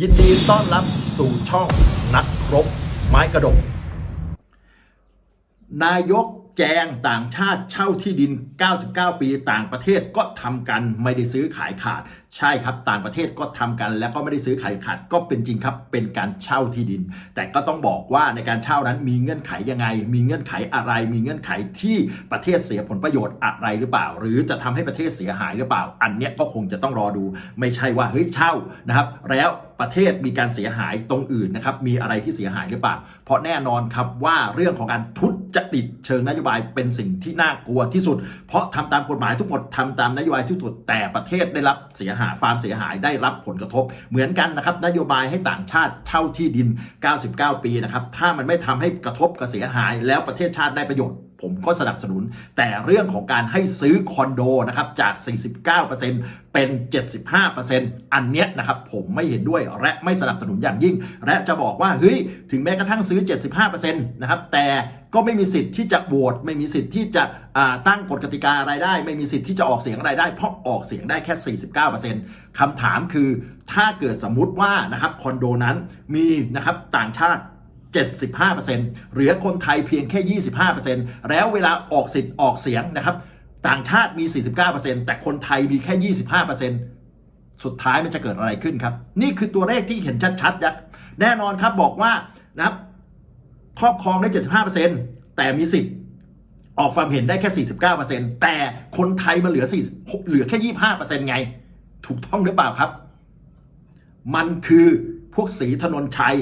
ยินดีต้อนรับสู่ช่องนักรบไม้กระดก นายก แจงต่างชาติเช่าที่ดิน 99 ปี ต่างประเทศก็ทำกันไม่ได้ซื้อขายขาด ใช่ครับ ต่างประเทศก็ทำกัน แล้วก็ไม่ได้ซื้อขายขาดก็เป็นจริงครับ เป็นการเช่าที่ดิน แต่ก็ต้องบอกว่าในการเช่านั้นมีเงื่อนไขยังไง มีเงื่อนไขอะไร มีเงื่อนไขที่ประเทศเสียผลประโยชน์อะไรหรือเปล่า หรือจะทำให้ประเทศเสียหายหรือเปล่า อันเนี้ยก็คงจะต้องรอดู ไม่ใช่ว่าเฮ้ยเช่านะครับ แล้วประเทศมีการเสียหายตรงอื่นนะครับ มีอะไรที่เสียหายหรือเปล่า เพราะแน่นอนครับว่าเรื่องของการทุจ จริตเชิงนโยบายเป็นสิ่งที่น่ากลัวที่สุด เพราะทำตามกฎหมายทุกหมดทำตามนโยบายที่ถูกแต่ประเทศได้รับเสียหายความเสียหายได้รับผลกระทบ เหมือนกันนะครับนโยบายให้ต่างชาติเช่าที่ดิน 99 ปีนะครับถ้ามันไม่ทำให้กระทบกับเสียหาย แล้วประเทศชาติได้ประโยชน์ ผมก็สนับสนุน แต่เรื่องของการให้ซื้อคอนโดนะครับจาก 49%เป็น 75%อันเนี้ยนะครับผมไม่เห็นด้วยและไม่สนับสนุนอย่างยิ่ง และจะบอกว่าเฮ้ยถึงแม้กระทั่งซื้อ 75%นะครับแต่ก็ไม่มีสิทธิ์ที่จะโหวตไม่มีสิทธิ์ที่จะตั้งกฎกติกาอะไรได้ ไม่มีสิทธิ์ที่จะออกเสียงอะไรได้ เพราะออกเสียงได้แค่ 49%คำถามคือถ้าเกิดสมมุติว่านะครับคอนโดนั้นมีนะครับต่างชาติ 75%เหลือคนไทยเพียงแค่ 25%แล้วเวลาออกสิทธิ์ออกเสียงนะครับ ต่างชาติมี 49%แต่คนไทยมีแค่ 25%สุดท้ายมันจะเกิดอะไรขึ้นครับ นี่คือตัวเลขที่เห็นชัดๆยักแน่นอนครับบอกว่านะครับครอบครองได้ 75%แต่มีสิทธิ์ออกความเห็นได้แค่ 49%แต่คนไทยมาเหลือ4เหลือแค่ 25%ไง ถูกต้องหรือเปล่าครับ มันคือพวกสีถนนชัย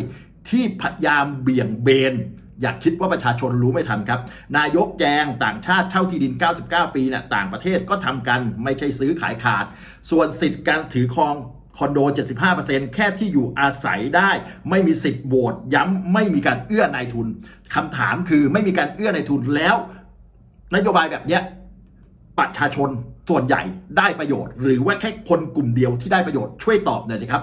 ที่พยายามเบี่ยงเบน อยากคิดว่าประชาชนรู้ไม่ทันครับ นายกแจงต่างชาติเช่าที่ดิน 99 ปีเนี่ยต่างประเทศก็ทำกันไม่ใช่ซื้อขายขาด ส่วนสิทธิ์การถือครองคอนโด 75%แค่ที่อยู่อาศัยได้ ไม่มีสิทธิ์โหวตย้ำไม่มีการเอื้อนายทุนคำถามคือไม่มีการเอื้อนายทุนแล้วนโยบายแบบเนี้ยประชาชนส่วนใหญ่ได้ประโยชน์ หรือว่าแค่คนกลุ่มเดียวที่ได้ประโยชน์ช่วยตอบหน่อยนะครับ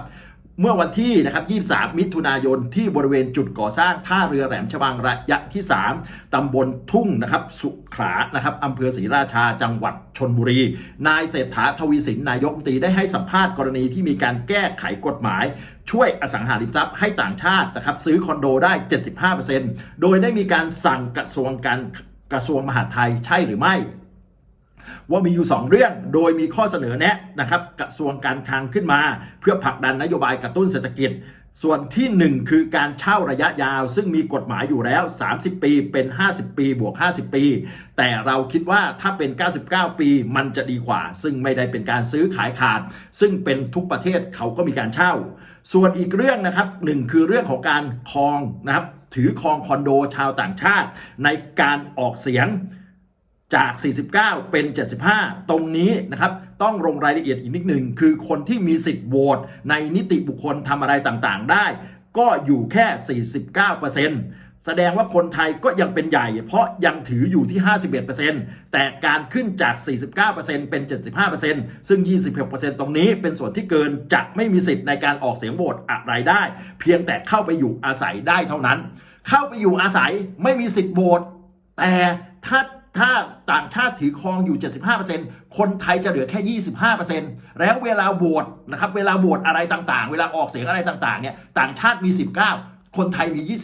เมื่อวันที่นะครับ 23 มิถุนายนที่บริเวณจุดก่อสร้างท่าเรือแหลมฉบังระยะที่ 3 ตำบลทุ่งนะครับ สุขลานะครับอำเภอศรีราชา จังหวัดชนบุรี นายเศรษฐาทวีสิน นายกรัฐมนตรีได้ให้สัมภาษณ์กรณีที่มีการแก้ไขกฎหมาย ช่วยอสังหาริมทรัพย์ให้ต่างชาตินะครับซื้อคอนโดได้ 75%โดยได้มีการสั่งกระทรวงการกระทรวงมหาดไทยใช่หรือไม่ ว่ามีอยู่ 2 เรื่อง โดยมีข้อเสนอแนะนะครับกระทรวงการคลังขึ้นมา เพื่อผลักดันนโยบายกระตุ้นเศรษฐกิจ ส่วนที่ 1 คือการเช่าระยะยาว ซึ่งมีกฎหมายอยู่แล้ว 30 ปีเป็น 50 ปีบวก 50 ปี แต่เราคิดว่าถ้าเป็น 99 ปีมันจะดีกว่า ซึ่งไม่ได้เป็นการซื้อขายขาด ซึ่งเป็นทุกประเทศเขาก็มีการเช่า ส่วนอีกเรื่องนะครับหนึ่งคือเรื่องของการครองนะครับถือครองคอนโดชาวต่างชาติ ในการออกเสียง จาก 49 เป็น 75 ตรงนี้นะครับ ต้องลงรายละเอียดอีกนิดหนึ่ง คือคนที่มีสิทธิ์โหวตในนิติบุคคลทำอะไรต่างๆ ได้ ก็อยู่แค่ 49%แสดงว่าคนไทยก็ยังเป็นใหญ่ เพราะยังถืออยู่ที่ 51%แต่การขึ้นจาก 49%เป็น 75%ซึ่ง 26%ตรงนี้เป็นส่วนที่เกินจะไม่มีสิทธิ์ในการออกเสียงโหวตอะไรได้ เพียงแต่เข้าไปอยู่อาศัยได้เท่านั้น เข้าไปอยู่อาศัยไม่มีสิทธิ์โหวตแต่ถ้า ถ้าต่างชาติถือครองอยู่ 75%คนไทยจะเหลือแค่ 25%แล้วเวลาโหวตนะครับเวลาโหวตอะไรต่างๆ เวลาออกเสียงอะไรต่างๆเนี่ยต่างชาติมี 19 คนไทยมี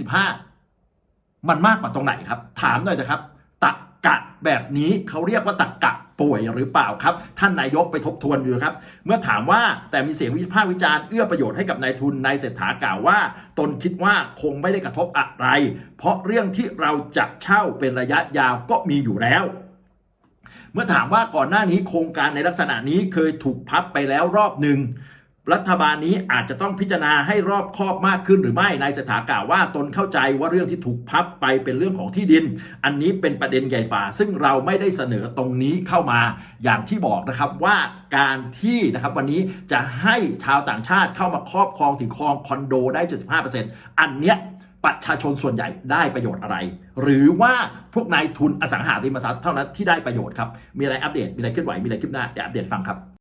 25 มันมากกว่าตรงไหนครับ ถามหน่อยนะครับตัก กะแบบนี้เขาเรียกว่าตักกะป่วยหรือเปล่าครับ ท่านนายกไปทบทวนดูครับ เมื่อถามว่าแต่มีเสียงวิพากษ์วิจารณ์เอื้อประโยชน์ให้กับนายทุนนายเศรษฐากล่าวว่า ตนคิดว่าคงไม่ได้กระทบอะไร เพราะเรื่องที่เราจะเช่าเป็นระยะยาวก็มีอยู่แล้วเมื่อถามว่าก่อนหน้านี้โครงการในลักษณะนี้เคยถูกพับไปแล้วรอบหนึ่ง รัฐบาลนี้อาจจะต้องพิจารณาให้รอบคอบมากขึ้นหรือไม่นายสถากล่าวว่าตนเข้าใจว่าเรื่องที่ถูกพับไปเป็นเรื่องของที่ดิน อันนี้เป็นประเด็นใหญ่ฝ่า ซึ่งเราไม่ได้เสนอตรงนี้เข้ามาอย่างที่บอกนะครับว่าการที่นะครับวันนี้จะให้ชาวต่างชาติเข้ามาครอบครองถือครองคอนโดได้ 75%อันเนี้ยประชาชนส่วนใหญ่ได้ประโยชน์อะไร หรือว่าพวกนายทุนอสังหาริมทรัพย์เท่านั้นที่ได้ประโยชน์ครับมีอะไรอัปเดตมีอะไรเคลื่อนไหวมีอะไรคืบหน้าเดี๋ยวอัปเดตฟังครับ